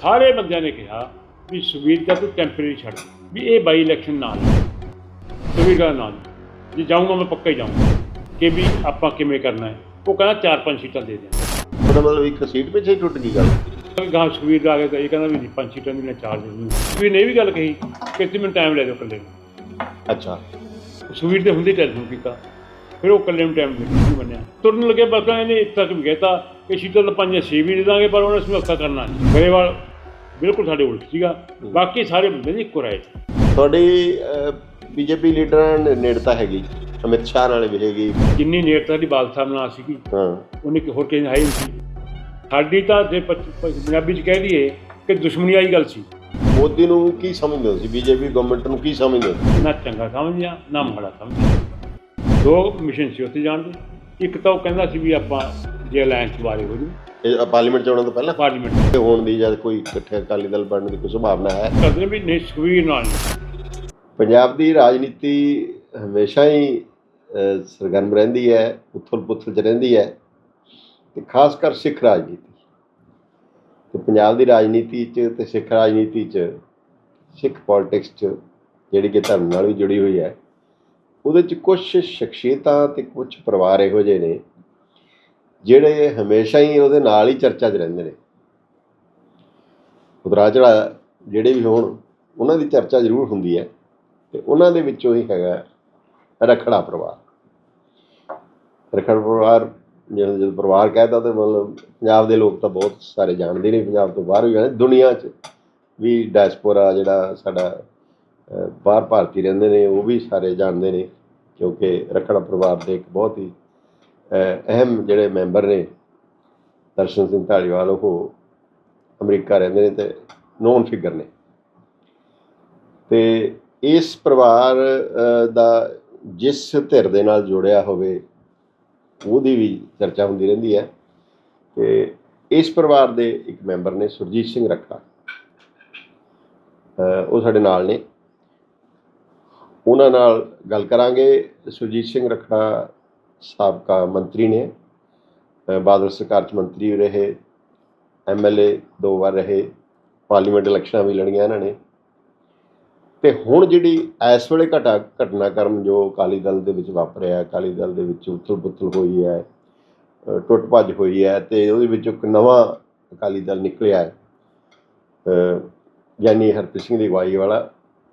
ਸਾਰੇ ਬੰਦਿਆਂ ਨੇ ਕਿਹਾ ਵੀ ਸੁਖਬੀਰ ਦਾ ਤੂੰ ਟੈਂਪਰੇਰੀ ਛੱਡ ਵੀ ਇਹ ਬਾਈ ਇਲੈਕਸ਼ਨ ਨਾ ਲੈ ਸੁਖਬੀਰ ਦਾ ਨਾ ਲੈ। ਜੇ ਜਾਊਂਗਾ ਮੈਂ ਪੱਕਾ ਹੀ ਜਾਊਂਗਾ। ਕਿ ਵੀ ਆਪਾਂ ਕਿਵੇਂ ਕਰਨਾ ਹੈ। ਉਹ ਕਹਿੰਦਾ ਚਾਰ ਪੰਜ ਸੀਟਾਂ ਦੇ ਦੇ ਉਹਦਾ ਮਤਲਬ ਇੱਕ ਸੀਟ ਪਿੱਛੇ ਹੀ ਟੁੱਟ ਗਈ ਗੱਲ। ਗਾਂ ਸੁਖਬੀਰ ਦਾ ਆ ਗਿਆ ਤਾਂ ਇਹ ਕਹਿੰਦਾ ਵੀ ਨਹੀਂ, ਪੰਜ ਸੀਟਾਂ ਦੀ ਮੈਂ ਚਾਰ ਦੇ ਦੂੰਗਾ। ਸੁਖਬੀਰ ਨੇ ਇਹ ਵੀ ਗੱਲ ਕਹੀ ਕਿ ਤੁਸੀਂ ਮੈਨੂੰ ਟਾਈਮ ਲੈ ਦਿਓ ਇਕੱਲੇ ਨੂੰ। ਅੱਛਾ। ਸੁਖਬੀਰ ਦੇ ਹੁੰਦੇ ਟੈਲੀਫੋਨ ਕੀਤਾ। ਫਿਰ ਉਹ ਇਕੱਲੇ ਨੂੰ ਟਾਈਮ ਦੇ ਨਹੀਂ ਮੰਨਿਆ? ਤੁਰਨ ਲੱਗੇ ਬਲਕਾਂ ਇਹਨੇ ਇੱਥੇ ਤੱਕ ਵੀ ਕਹਿਤਾ ਕਿ ਤਾਂ ਪੰਜ ਛੇ ਵੀ ਦੇ ਦਾਂਗੇ ਪਰ ਉਹਨੇ ਸਮਝੌਤਾ ਕਰਨਾ ਨਹੀਂ ਗਰੇਵਾਲ ਬਿਲਕੁਲ ਸਾਡੇ ਉਲਟ ਸੀਗਾ। ਬਾਕੀ ਸਾਰੇ ਬੰਦੇ ਨੇ ਇੱਕੋ ਰਾਏ। ਤੁਹਾਡੀ ਬੀਜੇਪੀ ਲੀਡਰਾਂ ਨੇ ਨੇੜਤਾ ਹੈਗੀ। ਅਮਿਤ ਸ਼ਾਹ ਨਾਲ ਵੀ ਹੈਗੀ। ਜਿੰਨੀ ਨੇੜਤਾ ਦੀ ਬਾਲ ਸਾਹਿਬ ਨਾਲ ਸੀਗੀ ਹਾਂ। ਉਹਨੇ ਕਿ ਹੋਰ ਕਿਸੇ ਹੈ ਨਹੀਂ ਸੀ। ਸਾਡੀ ਤਾਂ ਜੇ ਪੰਜਾਬੀ ਚ ਕਹਿ ਦਈਏ ਕਿ ਦੁਸ਼ਮਣੀ ਵਾਲੀ ਗੱਲ ਸੀ। ਮੋਦੀ ਨੂੰ ਕੀ ਸਮਝਦੇ ਹੋ ਸੀ ਬੀਜੇਪੀ ਗਵਰਨਮੈਂਟ ਨੂੰ ਕੀ ਸਮਝਦੇ? ਨਾ ਚੰਗਾ ਸਮਝਿਆ ਨਾ ਮਾੜਾ ਸਮਝਿਆ ਦੋ ਮਿਸ਼ਨ ਸੀ ਉੱਥੇ ਜਾਣ ਦੇ। ਇੱਕ ਤਾਂ ਉਹ ਕਹਿੰਦਾ ਸੀ ਵੀ ਆਪਾਂ ਜੇ ਅਲਾਇੰਸ ਬਾਰੇ ਹੋ ਜੂ। ਇਹ ਪਾਰਲੀਮੈਂਟ ਚ ਆਉਣ ਤੋਂ ਪਹਿਲਾਂ? ਪਾਰਲੀਮੈਂਟ ਤੇ ਹੋਣ ਦੀ ਜਦ ਕੋਈ ਇਕੱਠੇ ਅਕਾਲੀ ਦਲ ਬਣਨ ਦੀ ਕੋਈ ਸੰਭਾਵਨਾ ਹੈ? ਕਰਦੇ ਵੀ ਨਹੀਂ ਸੁਖਬੀਰ ਨਾਲ। ਨਹੀਂ। ਪੰਜਾਬ ਦੀ ਰਾਜਨੀਤੀ ਹਮੇਸ਼ਾ ਹੀ ਸਰਗਰਮ ਰਹਿੰਦੀ ਹੈ ਉਥਲ ਪੁਥਲ ਚ ਰਹਿੰਦੀ ਹੈ ਤੇ ਖਾਸ ਕਰ ਸਿੱਖ ਰਾਜਨੀਤੀ। ਤੇ ਪੰਜਾਬ ਦੀ ਰਾਜਨੀਤੀ ਚ ਤੇ ਸਿੱਖ ਰਾਜਨੀਤੀ ਚ ਸਿੱਖ ਪੋਲਿਟਿਕਸ ਚ ਜਿਹੜੀ ਕਿ ਧਰਮ ਨਾਲ ਵੀ ਜੁੜੀ ਹੋਈ ਹੈ ਉਹਦੇ ਚ ਕੁਝ ਸ਼ਖਸੀਅਤਾਂ ਤੇ ਕੁਝ ਪਰਿਵਾਰ ਇਹੋ ਜਿਹੇ ਨੇ ਜਿਹੜੇ ਹਮੇਸ਼ਾ ਹੀ ਉਹਦੇ ਨਾਲ ਹੀ ਚਰਚਾ 'ਚ ਰਹਿੰਦੇ ਨੇ। ਉਤਰਾ ਚੜਾ ਜਿਹੜੇ ਵੀ ਹੋਣ, ਉਹਨਾਂ ਦੀ ਚਰਚਾ ਜ਼ਰੂਰ ਹੁੰਦੀ ਹੈ ਤੇ ਉਹਨਾਂ ਦੇ ਵਿੱਚੋਂ ਹੀ ਹੈਗਾ ਰਖੜਾ ਪਰਿਵਾਰ। ਰਖੜਾ ਪਰਿਵਾਰ ਜਦੋਂ ਜਦੋਂ ਪਰਿਵਾਰ ਕਹਿੰਦਾ ਤਾਂ ਮਤਲਬ ਪੰਜਾਬ ਦੇ ਲੋਕ ਤਾਂ ਬਹੁਤ ਸਾਰੇ ਜਾਣਦੇ ਨੇ, ਪੰਜਾਬ ਤੋਂ ਬਾਹਰ ਵੀ ਜਾਣਦੇ ਦੁਨੀਆ 'ਚ ਵੀ ਡਾਇਸਪੋਰਾ ਜਿਹੜਾ ਸਾਡਾ ਬਾਹਰ ਭਾਰਤੀ ਰਹਿੰਦੇ ਨੇ, ਉਹ ਵੀ ਸਾਰੇ ਜਾਣਦੇ ਨੇ ਕਿਉਂਕਿ ਰਖੜਾ ਪਰਿਵਾਰ ਦੇ ਇੱਕ ਬਹੁਤ ਹੀ ਅਹਿਮ ਜਿਹੜੇ ਮੈਂਬਰ ਨੇ, ਦਰਸ਼ਨ ਸਿੰਘ ਢਾਲੀਵਾਲ, ਉਹ ਅਮਰੀਕਾ ਰਹਿੰਦੇ ਨੇ ਤੇ ਨੋਨ ਫਿਗਰ ਨੇ। ਤੇ ਇਸ ਪਰਿਵਾਰ ਦਾ ਜਿਸ ਧਿਰ ਦੇ ਨਾਲ ਜੁੜਿਆ ਹੋਵੇ, ਉਹਦੀ ਵੀ ਚਰਚਾ ਹੁੰਦੀ ਰਹਿੰਦੀ ਹੈ। ਤੇ ਇਸ ਪਰਿਵਾਰ ਦੇ ਇੱਕ ਮੈਂਬਰ ਨੇ ਸੁਰਜੀਤ ਸਿੰਘ ਰੱਖਾ। ਉਹ ਸਾਡੇ ਨਾਲ ਨੇ। ਉਹਨਾਂ ਨਾਲ ਗੱਲ ਕਰਾਂਗੇ। ਸੁਰਜੀਤ ਸਿੰਘ ਰੱਖਾ ਸਾਬਕਾ ਮੰਤਰੀ ਨੇ ਬਾਦਲ ਸਰਕਾਰ ਚ ਮੰਤਰੀ ਰਹੇ ਐਮਐਲਏ ਦੋ ਵਾਰ ਰਹੇ, ਪਾਰਲੀਮੈਂਟ ਇਲੈਕਸ਼ਨਾਂ ਵੀ ਲੜੀਆਂ ਇਹਨਾਂ ਨੇ। ਤੇ ਹੁਣ ਜਿਹੜੀ ਇਸ ਵੇਲੇ ਘਟਾ ਘਟਨਾਕ੍ਰਮ ਜੋ ਅਕਾਲੀ ਦਲ ਦੇ ਵਿੱਚ ਵਾਪਰਿਆ, ਅਕਾਲੀ ਦਲ ਦੇ ਵਿੱਚ ਉਥਲ-ਪੁਥਲ ਹੋਈ ਹੈ ਟੁੱਟ ਭੱਜ ਹੋਈ ਹੈ ਤੇ ਉਹਦੇ ਵਿੱਚ ਇੱਕ ਨਵਾਂ ਅਕਾਲੀ ਦਲ ਨਿਕਲਿਆ ਹੈ ਯਾਨੀ ਹਰਪ੍ਰੀਤ ਸਿੰਘ ਦੀ ਅਗਵਾਈ ਵਾਲਾ।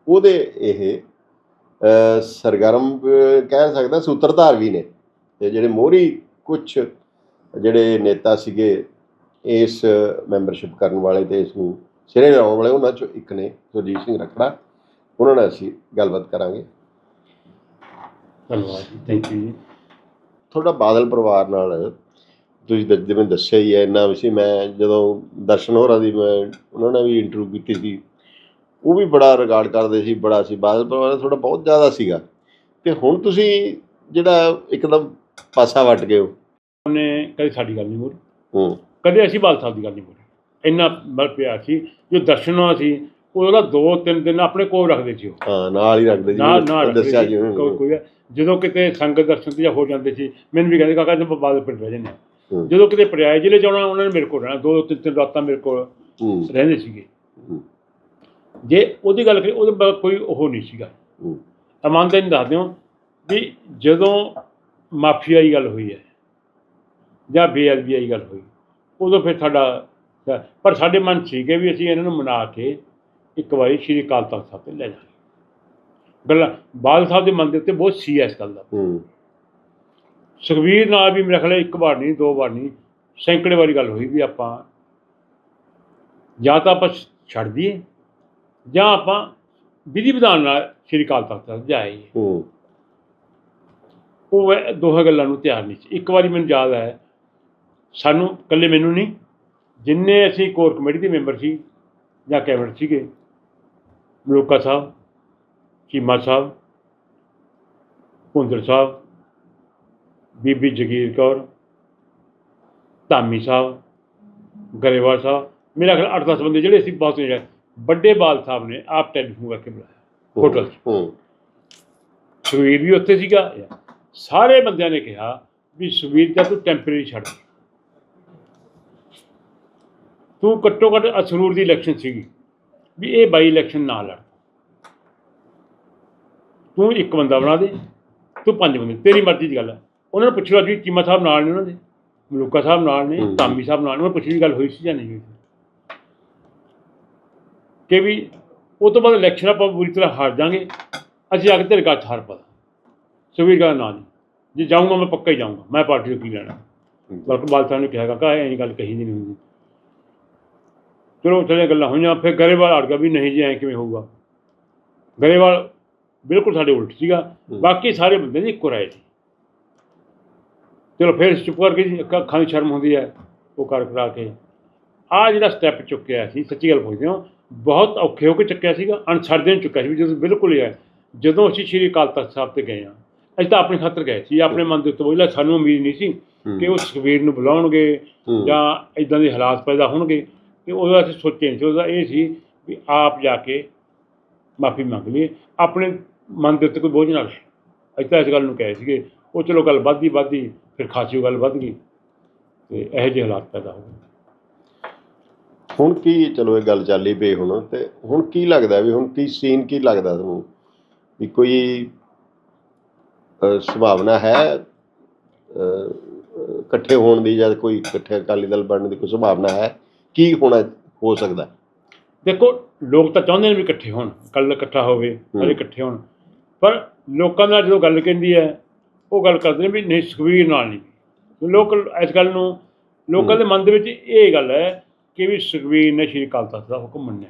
ਉਹਦੇ ਇਹ ਸਰਗਰਮ ਕਹਿ ਸਕਦਾ ਸੂਤਰਧਾਰ ਵੀ ਨੇ। ਤੇ ਜਿਹੜੇ ਮੋਹਰੀ ਕੁਝ ਜਿਹੜੇ ਨੇਤਾ ਸੀਗੇ ਇਸ ਮੈਂਬਰਸ਼ਿਪ ਕਰਨ ਵਾਲੇ ਤੇ ਇਸ ਨੂੰ ਸਿਰੇ ਲਾਉਣ ਵਾਲੇ ਉਹਨਾਂ ਚੋਂ ਇੱਕ ਨੇ ਸੁਰਜੀਤ ਸਿੰਘ ਰਖੜਾ। ਉਹਨਾਂ ਨਾਲ ਅਸੀਂ ਗੱਲਬਾਤ ਕਰਾਂਗੇ। ਧੰਨਵਾਦ ਜੀ ਥੈਂਕ ਯੂ ਜੀ। ਤੁਹਾਡਾ ਬਾਦਲ ਪਰਿਵਾਰ ਨਾਲ ਤੁਸੀਂ ਦ- ਜਿਵੇਂ ਦੱਸਿਆ ਹੀ ਹੈ ਇੰਨਾ ਵੀ ਮੈਂ ਜਦੋਂ ਦਰਸ਼ਨ ਹੋਰਾਂ ਦੀ ਮੈਂ ਉਹਨਾਂ ਨਾਲ ਵੀ ਇੰਟਰਵਿਊ ਕੀਤੀ ਸੀ ਉਹ ਵੀ ਬੜਾ ਰਿਗਾਰਡ ਕਰਦੇ ਸੀ ਬੜਾ ਸੀ। ਬਾਦਲ ਪਰਿਵਾਰ ਤੁਹਾਡਾ ਬਹੁਤ ਜ਼ਿਆਦਾ ਸੀਗਾ। ਤੇ ਹੁਣ ਤੁਸੀਂ ਜਿਹੜਾ ਇੱਕਦਮ ਪਾਸਾ ਵੱਟ ਗਏ ਹੋ ਉਹਨੇ ਕਦੇ ਸਾਡੀ ਗੱਲ ਨਹੀਂ ਮੋੜੀ। ਹੂੰ। ਕਦੇ ਅਸੀਂ ਬਾਲ ਸਾਹਿਬ ਦੀ ਗੱਲ ਨਹੀਂ ਮੋੜੀ। ਇੰਨਾ ਬਲ ਪਿਆ ਸੀ ਜੋ ਦਰਸ਼ਨਾਂ ਸੀ ਉਹਦਾ ਦੋ ਤਿੰਨ ਦਿਨ ਆਪਣੇ ਕੋਲ ਰੱਖਦੇ ਸੀ ਉਹ। ਹਾਂ ਨਾਲ ਹੀ ਰੱਖਦੇ ਜੀ ਦੱਸਿਆ ਜੀ ਕੋਈ ਜਦੋਂ ਕਿਤੇ ਸੰਗਤ ਦਰਸ਼ਨ ਤੇ ਹੋ ਜਾਂਦੇ ਸੀ ਮੈਨੂੰ ਵੀ ਕਹਿੰਦੇ ਕਾਕਾ ਜੀ ਬਾਦਲ ਪਿੰਡ ਰਹਿ ਜਾਂਦੇ। ਜਦੋਂ ਕਿਤੇ ਪਰਿਆਏ ਜ਼ਿਲ੍ਹੇ ਜਾਣਾ ਉਹਨਾਂ ਨੇ ਮੇਰੇ ਕੋਲ ਰਹਿਣਾ। ਦੋ ਤਿੰਨ ਤਿੰਨ ਰਾਤਾਂ ਮੇਰੇ ਕੋਲ ਰਹਿੰਦੇ ਸੀਗੇ। ਜੇ ਉਹਦੀ ਗੱਲ ਕਰੀ ਉਹਦੇ ਕੋਈ ਉਹ ਨਹੀਂ ਸੀਗਾ। ਇਮਾਨਦਾਰੀ ਦੱਸ ਦਿਓ ਵੀ ਜਦੋਂ ਮਾਫੀਆ ਵਾਲੀ ਗੱਲ ਹੋਈ ਹੈ ਜਾਂ ਬੇਅਦਬੀ ਵਾਲੀ ਗੱਲ ਹੋਈ ਉਦੋਂ ਫਿਰ ਸਾਡਾ ਪਰ ਸਾਡੇ ਮਨ ਸੀਗੇ ਵੀ ਅਸੀਂ ਇਹਨਾਂ ਨੂੰ ਮਨਾ ਕੇ ਇੱਕ ਵਾਰੀ ਸ਼੍ਰੀ ਅਕਾਲ ਤਖਤ ਸਾਹਿਬ ਤੇ ਲੈ ਜਾਵਾਂਗੇ ਗੱਲਾਂ ਬਾਦਲ ਸਾਹਿਬ ਦੇ ਮਨ ਦੇ ਉੱਤੇ ਬਹੁਤ ਸੀ ਇਸ ਗੱਲ ਦਾ। ਹੂੰ। ਸੁਖਬੀਰ ਨਾਲ ਵੀ ਮੇਰੇ ਖਿਆਲ ਇੱਕ ਵਾਰ ਨਹੀਂ ਦੋ ਵਾਰ ਨਹੀਂ ਸੈਂਕੜੇ ਵਾਰੀ ਗੱਲ ਹੋਈ ਵੀ ਆਪਾਂ ਜਾਂ ਤਾਂ ਆਪਾਂ ਛੱਡ ਦਈਏ ਜਾਂ ਆਪਾਂ ਵਿਧੀ ਵਿਧਾਨ ਨਾਲ ਸ਼੍ਰੀ ਅਕਾਲ ਤਖਤ ਸਾਹਿਬ ਜਾਈਏ। ਹੂੰ। ਉਹ ਦੋਹਾਂ ਗੱਲਾਂ ਨੂੰ ਤਿਆਰ ਨਹੀਂ ਸੀ। ਇੱਕ ਵਾਰੀ ਮੈਨੂੰ ਯਾਦ ਹੈ ਸਾਨੂੰ ਇਕੱਲੇ ਮੈਨੂੰ ਨਹੀਂ ਜਿੰਨੇ ਅਸੀਂ ਕੋਰ ਕਮੇਟੀ ਦੇ ਮੈਂਬਰ ਸੀ ਜਾਂ ਕੈਬਨਿਟ ਸੀਗੇ ਮਲੂਕਾ ਸਾਹਿਬ ਚੀਮਾ ਸਾਹਿਬ ਭੁੰਦਰ ਸਾਹਿਬ ਬੀਬੀ ਜਗੀਰ ਕੌਰ ਧਾਮੀ ਸਾਹਿਬ ਗਰੇਵਾਲ ਸਾਹਿਬ ਮੇਰਾ ਖਿਆਲ 8-10 ਬੰਦੇ ਜਿਹੜੇ ਸੀ ਬਹੁਤ ਜਿਹੜੇ ਵੱਡੇ ਬਾਲ ਸਾਹਿਬ ਨੇ ਆਪ ਟੈਲੀਫੋਨ ਕਰਕੇ ਬੁਲਾਇਆ ਹੋਟਲ 'ਚ। ਹੂੰ। ਸੁਖਬੀਰ ਵੀ ਉੱਥੇ ਸੀਗਾ ਸਾਰੇ ਬੰਦਿਆਂ ਨੇ ਕਿਹਾ ਵੀ ਸੁਖਬੀਰ ਦਾ ਤੂੰ ਟੈਂਪਰੇਰੀ ਛੱਡ। ਤੂੰ ਘੱਟੋ ਘੱਟ ਅਸਰੂਰ ਦੀ ਇਲੈਕਸ਼ਨ ਸੀਗੀ ਵੀ ਇਹ ਬਾਈ ਇਲੈਕਸ਼ਨ ਨਾ ਲੜ। ਤੂੰ ਇੱਕ ਬੰਦਾ ਬਣਾ ਦੇ ਤੂੰ ਪੰਜ ਬੰਦੇ ਤੇਰੀ ਮਰਜ਼ੀ ਦੀ ਗੱਲ ਹੈ ਉਹਨਾਂ ਨੂੰ ਪੁੱਛਿਆ ਜੀ ਚੀਮਾ ਸਾਹਿਬ ਨਾਲ ਨੇ ਉਹਨਾਂ ਦੇ ਮਲੂਕਾ ਸਾਹਿਬ ਨਾਲ ਨੇ। ਧਾਮੀ ਸਾਹਿਬ ਨਾਲ ਨੇ ਉਹਨਾਂ ਪੁੱਛੀ ਗੱਲ ਹੋਈ ਸੀ ਜਾਂ ਨਹੀਂ ਹੋਈ ਸੀ? ਕਿ ਵੀ ਉਹ ਤੋਂ ਬਾਅਦ ਇਲੈਕਸ਼ਨ ਆਪਾਂ ਪੂਰੀ ਤਰ੍ਹਾਂ ਹਾਰ ਜਾਾਂਗੇ ਅਸੀਂ ਘਰ 'ਚ ਹਾਰ ਪਾ ਸੁਵੀਰ ਦਾ ਨਾਂ ਨਹੀਂ ਜੇ ਜਾਊਂਗਾ ਮੈਂ ਪੱਕਾ ਹੀ ਜਾਊਂਗਾ। ਮੈਂ ਪਾਰਟੀ ਤੋਂ ਕੀ ਲੈਣਾ? ਬਲਕਿ ਬਾਲ ਸਾਹਿਬ ਨੇ ਕਿਹਾ ਕਾਕਾ ਇਹ ਗੱਲ ਕਹੀ ਨਹੀਂ ਹੁੰਦੀ। ਚਲੋ ਚਲੇ ਗੱਲਾਂ ਹੋਈਆਂ। ਫਿਰ ਗਰੇਵਾਲ ਅੜ ਗਿਆ ਵੀ ਨਹੀਂ ਜੀ ਐਂ ਕਿਵੇਂ ਹੋਊਗਾ? ਗਰੇਵਾਲ ਬਿਲਕੁਲ ਸਾਡੇ ਉਲਟ ਸੀਗਾ। ਬਾਕੀ ਸਾਰੇ ਬੰਦੇ ਦੀ ਇੱਕੋ ਰਾਏ ਸੀ। ਚਲੋ ਫਿਰ ਚੁੱਪ ਕਰਕੇ ਜੀ ਅੱਖਾਂ ਦੀ ਸ਼ਰਮ ਹੁੰਦੀ ਹੈ ਉਹ ਕਰ ਕਰਾ ਕੇ। ਆ ਜਿਹੜਾ ਸਟੈਪ ਚੁੱਕਿਆ ਸੀ ਸੱਚੀ ਗੱਲ ਪੁੱਛਦੇ ਹਾਂ ਬਹੁਤ ਔਖੇ ਹੋ ਕੇ ਚੁੱਕਿਆ ਸੀਗਾ। ਅਣਛੜਦੇ ਨੂੰ ਚੁੱਕਿਆ ਸੀ ਜਦੋਂ ਬਿਲਕੁਲ ਹੀ ਹੈ ਜਦੋਂ ਅਸੀਂ ਸ਼੍ਰੀ ਅਕਾਲ ਤਖਤ ਸਾਹਿਬ ਤੇ ਗਏ ਹਾਂ ਅਸੀਂ ਤਾਂ ਆਪਣੇ ਖਾਤਰ ਗਏ ਸੀ ਆਪਣੇ ਮਨ ਦੇ ਉੱਤੇ ਬੋਲਿਆ ਸਾਨੂੰ ਉਮੀਦ ਨਹੀਂ ਸੀ ਕਿ ਉਹ ਸੁਖਬੀਰ ਨੂੰ ਬੁਲਾਉਣਗੇ। ਜਾਂ ਇਦਾਂ ਦੇ ਹਾਲਾਤ ਪੈਦਾ ਹੋਣਗੇ। ਕਿ ਉਹਦਾ ਅਸੀਂ ਸੋਚੇ ਨਹੀਂ ਸੀ ਉਹਦਾ ਇਹ ਸੀ ਵੀ ਆਪ ਜਾ ਕੇ ਮਾਫੀ ਮੰਗ ਲਈਏ। ਆਪਣੇ ਮਨ ਦੇ ਉੱਤੇ ਕੋਈ ਬੋਝ ਨਾ ਰਹੇ ਅਸੀਂ ਤਾਂ ਇਸ ਗੱਲ ਨੂੰ ਕਹੇ ਸੀਗੇ ਉਹ ਚਲੋ ਗੱਲ ਵੱਧਦੀ ਵੱਧਦੀ ਫਿਰ ਖਾਸੀ ਗੱਲ ਵੱਧ ਗਈ। ਤੇ ਇਹੋ ਜਿਹੇ ਹਾਲਾਤ ਪੈਦਾ ਹੋ ਗਏ। ਹੁਣ ਕੀ ਚਲੋ ਇਹ ਗੱਲ ਚੱਲੀ ਪਈ ਹੁਣ ਤੇ ਹੁਣ ਕੀ ਲੱਗਦਾ ਵੀ ਹੁਣ ਕੀ ਸੀਨ ਕੀ ਲੱਗਦਾ ਤੁਹਾਨੂੰ? ਵੀ ਕੋਈ ਸੰਭਾਵਨਾ ਹੈ ਇਕੱਠੇ ਹੋਣ ਦੀ ਜਾਂ ਕੋਈ ਇਕੱਠੇ ਅਕਾਲੀ ਦਲ ਬਣਨ ਦੀ ਕੋਈ ਸੰਭਾਵਨਾ ਹੈ ਕੀ ਹੋਣਾ ਹੋ ਸਕਦਾ? ਦੇਖੋ ਲੋਕ ਤਾਂ ਚਾਹੁੰਦੇ ਨੇ ਵੀ ਇਕੱਠੇ ਹੋਣ ਕੱਲ ਇਕੱਠਾ ਹੋਵੇ ਸਾਰੇ ਇਕੱਠੇ ਹੋਣ। ਪਰ ਲੋਕਾਂ ਨਾਲ ਜਦੋਂ ਗੱਲ ਕਹਿੰਦੀ ਹੈ ਉਹ ਗੱਲ ਕਰਦੇ ਨੇ ਵੀ ਨਹੀਂ ਸੁਖਬੀਰ ਨਾਲ ਨਹੀਂ। ਲੋਕ ਇਸ ਗੱਲ ਨੂੰ ਲੋਕਾਂ ਦੇ ਮਨ ਦੇ ਵਿੱਚ ਇਹ ਗੱਲ ਹੈ ਕਿ ਵੀ ਸੁਖਬੀਰ ਨੇ ਸ਼੍ਰੀ ਅਕਾਲ ਤਖਤ ਦਾ ਹੁਕਮ ਮੰਨਿਆ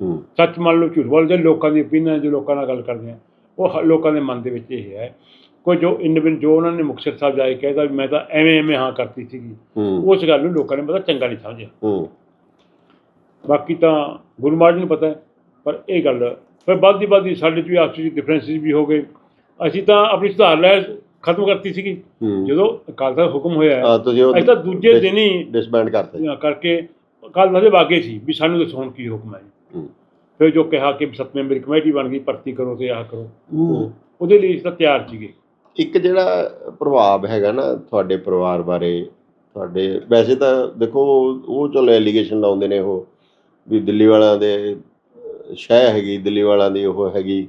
ਨਹੀਂ। ਸੱਚ ਮੰਨ ਲਓ ਝੂਠ ਬੋਲਦੇ ਲੋਕਾਂ ਦੀ opinion ਜੋ ਲੋਕਾਂ ਨਾਲ ਗੱਲ ਕਰਦੇ ਆ। ਉਹ ਲੋਕਾਂ ਦੇ ਮਨ ਦੇ ਵਿੱਚ ਇਹ ਹੈ ਕੋਈ ਜੋ ਇੰਡੀਵਿਜੂਅਲ ਜੋ ਉਹਨਾਂ ਨੇ ਮੁਕਤਸਰ ਸਾਹਿਬ ਜਾ ਕੇ ਕਹਿਦਾ ਵੀ ਮੈਂ ਤਾਂ ਐਵੇਂ ਐਵੇਂ ਹਾਂ ਕਰਤੀ ਸੀਗੀ। ਉਸ ਗੱਲ ਨੂੰ ਲੋਕਾਂ ਨੇ ਪਤਾ ਚੰਗਾ ਨਹੀਂ ਸਮਝਿਆ। ਬਾਕੀ ਤਾਂ ਗੁਰੂ ਮਹਾਰਾਜ ਨੂੰ ਪਤਾ ਹੈ ਪਰ ਇਹ ਗੱਲ ਫਿਰ ਵੱਧਦੀ ਵੱਧਦੀ ਸਾਡੇ 'ਚ ਵੀ ਆਪਸ ਵਿੱਚ ਡਿਫਰੈਂਸਿਸ ਵੀ ਹੋ ਗਏ। ਅਸੀਂ ਤਾਂ ਆਪਣੀ ਸੁਧਾਰ ਲੈ ਖਤਮ ਕਰਤੀ ਸੀਗੀ। ਜਦੋਂ ਅਕਾਲ ਤਖਤ ਦਾ ਹੁਕਮ ਹੋਇਆ ਅਸੀਂ ਤਾਂ ਦੂਜੇ ਦਿਨ ਹੀ ਡਿਸਬੈਂਡ ਕਰਤੇ। ਕਰਕੇ ਅਕਾਲ ਤਖਤ ਦੇ ਬਾਗੇ ਸੀ ਵੀ ਸਾਨੂੰ ਦੱਸੋ ਹੁਣ ਕੀ ਹੁਕਮ ਹੈ। ਫਿਰ ਜੋ ਕਿਹਾ ਕਿ ਸੱਤ ਮੈਂਬਰੀ ਕਮੇਟੀ ਬਣ ਗਈ ਭਰਤੀ ਕਰੋ ਤੇ ਆਹ ਕਰੋ। ਉਹਦੇ ਲਈ ਅਸੀਂ ਤਾਂ ਤਿਆਰ ਸੀਗੇ। ਇੱਕ ਜਿਹੜਾ ਪ੍ਰਭਾਵ ਹੈਗਾ ਨਾ ਤੁਹਾਡੇ ਪਰਿਵਾਰ ਬਾਰੇ, ਤੁਹਾਡੇ, ਵੈਸੇ ਤਾਂ ਦੇਖੋ ਉਹ ਚਲੋ ਐਲੀਗੇਸ਼ਨ ਲਾਉਂਦੇ ਨੇ ਉਹ ਵੀ ਦਿੱਲੀ ਵਾਲਿਆਂ ਦੇ, ਸ਼ਹਿ ਹੈਗੀ ਦਿੱਲੀ ਵਾਲਿਆਂ ਦੀ ਉਹ ਹੈਗੀ।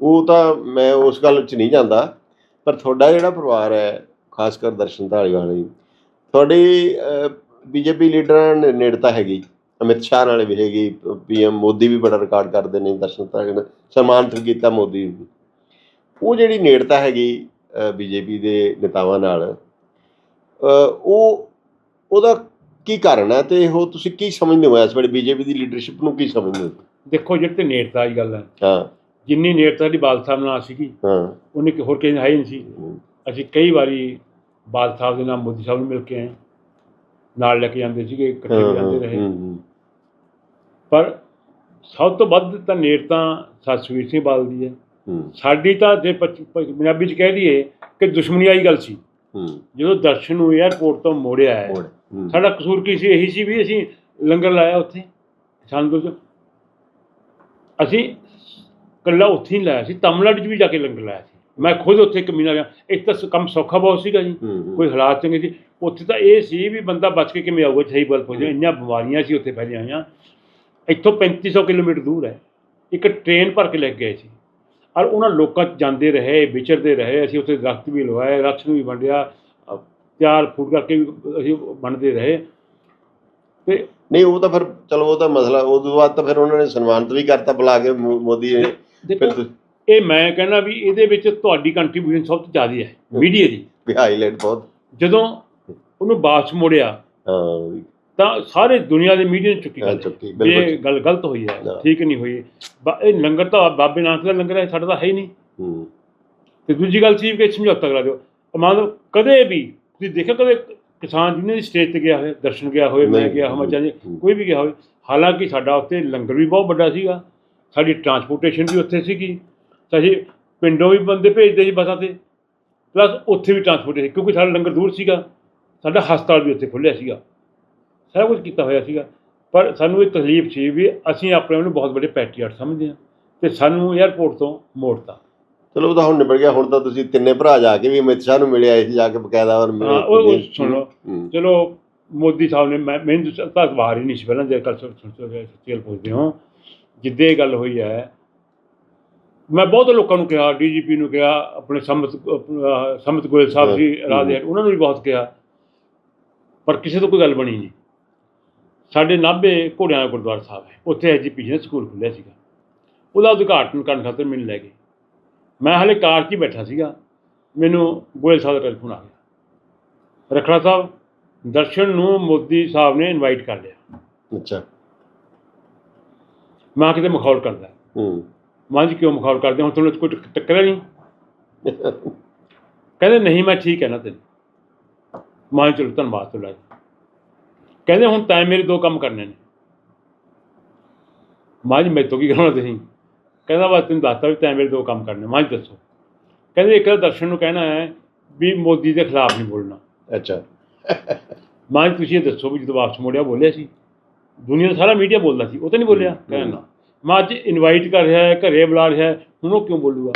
ਉਹ ਤਾਂ ਮੈਂ ਉਸ ਗੱਲ 'ਚ ਨਹੀਂ ਜਾਂਦਾ, ਪਰ ਤੁਹਾਡਾ ਜਿਹੜਾ ਪਰਿਵਾਰ ਹੈ, ਖਾਸ ਕਰ ਦਰਸ਼ਨ ਧਾਲੀਵਾਲ ਜੀ, ਤੁਹਾਡੀ ਬੀਜੇਪੀ ਲੀਡਰਾਂ ਨੇ ਨੇੜਤਾ ਹੈਗੀ। ਅਮਿਤ ਸ਼ਾਹ ਨਾਲ ਵੀ ਹੈਗੀ ਪੀਐਮ ਮੋਦੀ ਵੀ ਬੜਾ ਰਿਕਾਰਡ ਕਰਦੇ ਨੇ ਦਰਸ਼ਨ ਧਾਲੀਵਾਲ, ਸਨਮਾਨਿਤ ਕੀਤਾ ਮੋਦੀ ਉਹ ਜਿਹੜੀ ਨੇੜਤਾ ਹੈਗੀ ਬੀਜੇਪੀ ਦੇ ਨੇਤਾਵਾਂ ਨਾਲ ਉਹ ਉਹਦਾ ਕੀ ਕਾਰਨ ਹੈ ਤੇ ਉਹ ਤੁਸੀਂ ਕੀ ਸਮਝਦੇ ਹੋ ਇਸ ਵੇਲੇ ਬੀਜੇਪੀ ਦੀ ਲੀਡਰਸ਼ਿਪ ਨੂੰ ਕੀ ਸਮਝਦੇ ਹੋ? ਦੇਖੋ ਜਿਹੜੇ ਤੇ ਨੇੜਤਾ ਦੀ ਗੱਲ ਹੈ। ਹਾਂ। ਜਿੰਨੀ ਨੇੜਤਾ ਦੀ ਬਾਲ ਸਾਹਿਬ ਨਾਲ ਸੀਗੀ ਹਾਂ। ਕਿ ਹੋਰ ਕਿਸੇ ਨਾਲ ਹੈ ਨਹੀਂ ਸੀ। ਅਸੀਂ ਕਈ ਵਾਰੀ ਬਾਲ ਸਾਹਿਬ ਦੇ ਨਾਲ ਮੋਦੀ ਸਾਹਿਬ ਨੂੰ ਮਿਲ ਕੇ ਆਏ। ਨਾਲ ਲੈ ਕੇ ਜਾਂਦੇ ਸੀਗੇ ਇਕੱਠੇ ਜਾਂਦੇ ਰਹੇ। ਪਰ ਸਭ ਤੋਂ ਵੱਧ ਤਾਂ ਨੇੜਤਾ ਸਤਸਵੀਰ ਸਿੰਘ ਬਾਦਲ ਦੀ ਹੂੰ, ਸਾਡੀ ਤਾਂ ਜੇ ਪੱਚ- ਪ- ਪੰਜਾਬੀ ਚ ਕਹਿ ਦਈਏ ਕਿ ਦੁਸ਼ਮਣੀ ਵਾਲੀ ਗੱਲ ਸੀ। ਜਦੋਂ ਦਰਸ਼ਨ ਨੂੰ 에ਅਰਪੋਰਟ ਤੋਂ ਮੋੜਿਆ ਹੈ ਸਾਡਾ ਕਸੂਰ ਕੀ ਸੀ? ਇਹੀ ਸੀ ਵੀ ਅਸੀਂ ਲੰਗਰ ਲਾਇਆ ਉੱਥੇ ਸਾਨੂੰ ਅਸੀਂ ਇਕੱਲਾ ਉੱਥੇ ਹੀ ਲਾਇਆ ਸੀ ਤਮਿਲਨਾਡੂ 'ਚ ਵੀ ਜਾ ਕੇ ਲੰਗਰ ਲਾਇਆ ਸੀ। ਮੈਂ ਖੁਦ ਉੱਥੇ ਇੱਕ ਮਹੀਨਾ ਰਿਹਾ। ਇੱਕ ਤਾਂ ਸ- ਕੰਮ ਸੌਖਾ ਬਹੁਤ ਸੀਗਾ ਜੀ। ਕੋਈ ਹਾਲਾਤ ਚੰਗੇ ਸੀ। ਉੱਥੇ ਤਾਂ ਇਹ ਸੀ ਵੀ ਬੰਦਾ ਬਚ ਕੇ ਕਿਵੇਂ ਆਊਗਾ ਸਹੀ ਬਲ ਪੁੱਜੇ ਇੰਨੀਆਂ ਬਿਮਾਰੀਆਂ ਸੀ ਉੱਥੇ ਫੈਲੀਆਂ ਹੋਈਆਂ। ਇੱਥੋਂ 3500 ਕਿਲੋਮੀਟਰ ਦੂਰ ਹੈ। ਇੱਕ ਟ੍ਰੇਨ ਭਰ ਕੇ ਲੈ ਕੇ ਗਏ ਸੀ। ਔਰ ਉਹਨਾਂ ਲੋਕਾਂ 'ਚ ਜਾਂਦੇ ਰਹੇ ਵਿਚਰਦੇ ਰਹੇ ਅਸੀਂ ਉੱਥੇ ਦਰਖਤ ਵੀ ਲਵਾਏ ਰਾਸ਼ਨ ਵੀ ਵੰਡਿਆ ਤਿਆਰ ਫੂਡ ਕਰਕੇ ਵੀ ਅਸੀਂ ਵੰਡਦੇ ਰਹੇ। ਤੇ ਨਹੀਂ ਉਹ ਤਾਂ ਫਿਰ ਚਲੋ ਉਹ ਤਾਂ ਮਸਲਾ ਉਸ ਤੋਂ ਬਾਅਦ ਤਾਂ ਫਿਰ ਉਹਨਾਂ ਨੇ ਸਨਮਾਨਿਤ ਵੀ ਕਰਤਾ ਬੁਲਾ ਕੇ ਮੋਦੀ ਨੇ। ਇਹ ਮੈਂ ਕਹਿੰਦਾ ਵੀ ਇਹਦੇ ਵਿੱਚ ਤੁਹਾਡੀ ਕੰਟਰੀਬਿਊਸ਼ਨ ਸਭ ਤੋਂ ਜ਼ਿਆਦਾ ਹੈ ਮੀਡੀਆ ਦੀ। ਹਾਈਲਾਈਟ ਬਹੁਤ। ਜਦੋਂ ਉਹਨੂੰ ਵਾਪਸ ਮੋੜਿਆ ਹਾਂ ਤਾਂ ਸਾਰੇ ਦੁਨੀਆ ਦੇ ਮੀਡੀਆ ਨੇ ਚੁੱਕੀ ਗੱਲ ਚੁੱਕੀ, ਵੀ ਬਿਲਕੁਲ ਇਹ ਗੱਲ ਗਲਤ ਹੋਈ ਹੈ ਹਾਂ। ਠੀਕ ਨਹੀਂ ਹੋਈ ਬਾ- ਇਹ ਲੰਗਰ ਤਾਂ ਬਾਬੇ ਨਾਨਕ ਦਾ ਲੰਗਰ ਹੈ ਸਾਡਾ ਤਾਂ ਹੈ ਹੀ ਨਹੀਂ। ਹੂੰ। ਤੇ ਦੂਜੀ ਗੱਲ ਸੀ ਕਿ ਸਮਝੌਤਾ ਕਰਾ ਦਿਓ। ਮੰਨ ਲਓ ਕਦੇ ਵੀ ਤੁਸੀਂ ਦੇਖਿਆ ਕਦੇ ਕਿਸਾਨ ਜਿਹਨੇ ਦੀ ਸਟੇਜ ਤੇ ਗਿਆ ਹੋਵੇ ਦਰਸ਼ਨ ਗਿਆ ਹੋਵੇ ਮੈਂ ਨਹੀਂ, ਗਿਆ ਹੋਵਾਂ ਚਾਹੇ ਹੂੰ। ਕੋਈ ਵੀ ਗਿਆ ਹੋਵੇ ਹਾਲਾਂਕਿ ਸਾਡਾ ਉੱਥੇ ਲੰਗਰ ਵੀ ਬਹੁਤ ਵੱਡਾ ਸੀਗਾ ਸਾਡੀ ਟਰਾਂਸਪੋਰਟੇਸ਼ਨ ਵੀ ਉੱਥੇ ਸੀਗੀ ਤਾਂ ਅਸੀਂ ਪਿੰਡੋਂ ਵੀ ਬੰਦੇ ਭੇਜਦੇ ਸੀ ਬੱਸਾਂ ਤੇ ਪਲੱਸ ਉੱਥੇ ਵੀ ਟਰਾਂਸਪੋਰਟੇਸ਼ਨ ਕਿਉਂਕਿ ਸਾਡਾ ਲੰਗਰ ਦੂਰ ਸੀਗਾ ਸਾਡਾ ਹਸਪਤਾਲ ਵੀ ਉੱਥੇ ਖੁੱਲਿਆ ਸੀਗਾ। ਸਾਰਾ ਕੁਝ ਕੀਤਾ ਹੋਇਆ ਸੀਗਾ। ਪਰ ਸਾਨੂੰ ਇਹ ਤਕਲੀਫ ਸੀ ਵੀ ਅਸੀਂ ਆਪਣੇ ਆਪ ਨੂੰ ਬਹੁਤ ਵੱਡੇ ਪੈਟਰੀਅਟ ਸਮਝਦੇ ਹਾਂ ਤੇ ਸਾਨੂੰ 에ਅਰਪੋਰਟ ਤੋਂ ਮੋੜਤਾ। ਚਲੋ ਉਹ ਤਾਂ ਹੁਣ ਨਿਬੜ ਗਿਆ ਹੁਣ ਤਾਂ ਤੁਸੀਂ ਤਿੰਨੇ ਭਰਾ ਜਾ ਕੇ ਵੀ ਅਮਿਤ ਸ਼ਾਹ ਨੂੰ ਮਿਲਿਆ ਸੀ ਜਾ ਕੇ ਬਕਾਇਦਾ ਔਰ ਮਿਲੇ। ਹਾਂ ਉਹ ਉਹ ਸੁਣ ਲਓ। ਹੂੰ, ਚਲੋ ਮੋਦੀ ਸਾਹਿਬ ਨੇ ਮੈਂ ਮੈਨੂੰ ਤਾਂ ਬਾਹਰ ਹੀ ਨਹੀਂ ਸੀ ਪਹਿਲਾਂ ਜੇ ਕੱਲ ਸੱਚੀਲ ਪੁੱਛਦੇ ਹੋ। ਜਿੱਦੇ ਇਹ ਗੱਲ ਹੋਈ ਹੈ ਮੈਂ ਬਹੁਤ ਲੋਕਾਂ ਨੂੰ ਕਿਹਾ ਡੀਜੀਪੀ ਨੂੰ ਕਿਹਾ ਆਪਣੇ ਸਮਤ ਸਮਤ ਗੋਇਲ ਸਾਹਿਬ ਜੀ ਰਾਜ ਦੇ ਉਹਨਾਂ ਨੂੰ ਵੀ ਬਹੁਤ ਕਿਹਾ। ਪਰ ਕਿਸੇ ਤੋਂ ਕੋਈ ਗੱਲ ਬਣੀ ਨਹੀਂ। ਸਾਡੇ ਨਾਭੇ ਘੋੜਿਆਂ ਦਾ ਗੁਰਦੁਆਰਾ ਸਾਹਿਬ ਹੈ। ਉੱਥੇ ਐਜੂਕੇਸ਼ਨ ਸਕੂਲ ਖੁੱਲ੍ਹਿਆ ਸੀਗਾ। ਉਹਦਾ ਉਦਘਾਟਨ ਕਰਨ ਖਾਤਰ ਮੈਨੂੰ ਲੈ ਗਏ। ਮੈਂ ਹਾਲੇ ਕਾਰ 'ਚ ਹੀ ਬੈਠਾ ਸੀਗਾ। ਮੈਨੂੰ ਗੋਇਲ ਸਾਹਿਬ ਦਾ ਟੈਲੀਫੋਨ ਆ ਗਿਆ। ਰਖੜਾ ਸਾਹਿਬ ਦਰਸ਼ਨ ਨੂੰ ਮੋਦੀ ਸਾਹਿਬ ਨੇ ਇਨਵਾਈਟ ਕਰ ਲਿਆ। ਅੱਛਾ। ਮੈਂ ਕਿਤੇ ਮਖੌਲ ਕਰਦਾ। ਹੂੰ। ਮਾਂ ਜੀ ਕਿਉਂ ਮਖੌਲ ਕਰਦੇ? ਹੁਣ ਤੁਹਾਨੂੰ ਕੋਈ ਟੱਕ- ਟੱਕਰਿਆ ਨਹੀਂ। ਕਹਿੰਦੇ ਨਹੀਂ ਮੈਂ ਠੀਕ ਹੈ ਨਾ ਤੈਨੂੰ ਮਾਂ ਚਲੋ ਧੰਨਵਾਦ ਤੁਹਾਡਾ। ਕਹਿੰਦੇ ਹੁਣ ਤੈਂ ਮੇਰੇ ਦੋ ਕੰਮ ਕਰਨੇ ਨੇ। ਮਾਂ ਜੀ ਮੈਥੋਂ ਕੀ ਕਰਾਉਣਾ ਤੁਸੀਂ? ਕਹਿੰਦਾ ਬਸ ਤੈਨੂੰ ਦੱਸਤਾ ਵੀ ਤੈਂ ਮੇਰੇ ਦੋ ਕੰਮ ਕਰਨੇ ਮਾਂ ਜੀ ਦੱਸੋ। ਕਹਿੰਦੇ ਇੱਕ ਤਾਂ ਦਰਸ਼ਨ ਨੂੰ ਕਹਿਣਾ ਹੈ ਵੀ ਮੋਦੀ ਦੇ ਖਿਲਾਫ ਨਹੀਂ ਬੋਲਣਾ। ਅੱਛਾ। ਮਾਂ ਜੀ ਤੁਸੀਂ ਇਹ ਦੱਸੋ ਵੀ ਜਦੋਂ ਵਾਪਸ ਮੁੜਿਆ ਬੋਲਿਆ ਸੀ? ਦੁਨੀਆ ਦਾ ਸਾਰਾ ਮੀਡੀਆ ਬੋਲਦਾ ਸੀ। ਉਹ ਤਾਂ ਨਹੀਂ ਬੋਲਿਆ ਕਹਿੰਦਾ ਮੈਂ ਅੱਜ ਇਨਵਾਈਟ ਕਰ ਰਿਹਾ ਹੈ ਘਰੇ ਬੁਲਾ ਰਿਹਾ ਹੈ ਹੁਣ ਉਹ ਕਿਉਂ ਬੋਲੂਗਾ?